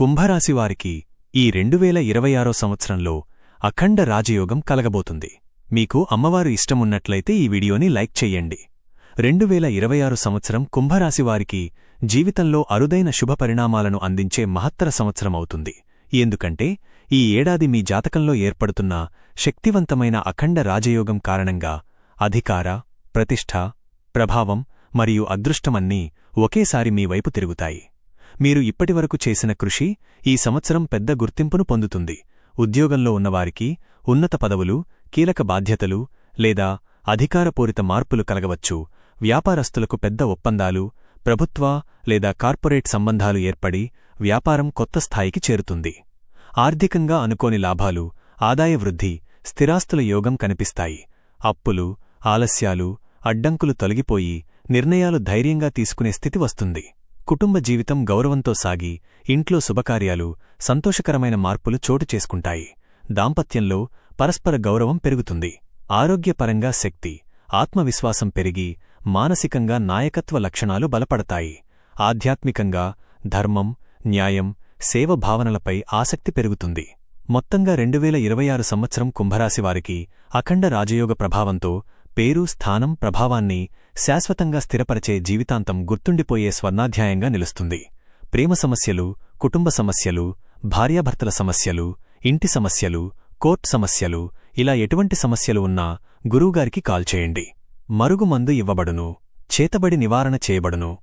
కుంభరాశివారికి ఈ రెండువేల ఇరవై ఆరో సంవత్సరంలో అఖండ రాజయోగం కలగబోతుంది. మీకు అమ్మవారు ఇష్టమున్నట్లయితే ఈ వీడియోని లైక్ చెయ్యండి. రెండువేల ఇరవై ఆరు సంవత్సరం కుంభరాశివారికి జీవితంలో అరుదైన శుభ పరిణామాలను అందించే మహత్తర సంవత్సరమవుతుంది ఎందుకంటే ఈ ఏడాది మీ జాతకంలో ఏర్పడుతున్న శక్తివంతమైన అఖండ రాజయోగం కారణంగా అధికార ప్రతిష్ఠ ప్రభావం మరియు అదృష్టమన్నీ ఒకేసారి మీ వైపు తిరుగుతాయి. మీరు ఇప్పటివరకు చేసిన కృషి ఈ సంవత్సరం పెద్ద గుర్తింపును పొందుతుంది. ఉద్యోగంలో ఉన్నవారికి ఉన్నత పదవులు కీలక బాధ్యతలు లేదా అధికారపూరిత మార్పులు కలగవచ్చు. వ్యాపారస్తులకు పెద్ద ఒప్పందాలు ప్రభుత్వ లేదా కార్పొరేట్ సంబంధాలు ఏర్పడి వ్యాపారం కొత్త స్థాయికి చేరుతుంది. ఆర్థికంగా అనుకోని లాభాలు ఆదాయ వృద్ధి స్థిరాస్తుల యోగం కనిపిస్తాయి. అప్పులు ఆలస్యాలు అడ్డంకులు తొలగిపోయి నిర్ణయాలు ధైర్యంగా తీసుకునే స్థితి వస్తుంది. కుటుంబ జీవితం గౌరవంతో సాగి ఇంట్లో శుభకార్యాలు సంతోషకరమైన మార్పులు చోటు చేసుకుంటాయి. దాంపత్యంలో పరస్పర గౌరవం పెరుగుతుంది. ఆరోగ్యపరంగా శక్తి ఆత్మవిశ్వాసం పెరిగి మానసికంగా నాయకత్వ లక్షణాలు బలపడతాయి. ఆధ్యాత్మికంగా ధర్మం న్యాయం సేవ భావనలపై ఆసక్తి పెరుగుతుంది. మొత్తంగా రెండువేల ఇరవై ఆరు సంవత్సరం కుంభరాశివారికి అఖండ రాజయోగ ప్రభావంతో పేరు స్థానం ప్రభావాన్ని శాశ్వతంగా స్థిరపరచే జీవితాంతం గుర్తుండిపోయే స్వర్ణాధ్యాయంగా నిలుస్తుంది. ప్రేమ సమస్యలు కుటుంబ సమస్యలు భార్యాభర్తల సమస్యలు ఇంటి సమస్యలు కోర్టు సమస్యలు ఇలా ఎటువంటి సమస్యలు ఉన్నా గురువుగారికి కాల్ చేయండి. మరుగుమందు ఇవ్వబడును. చేతబడి నివారణ చేయబడును.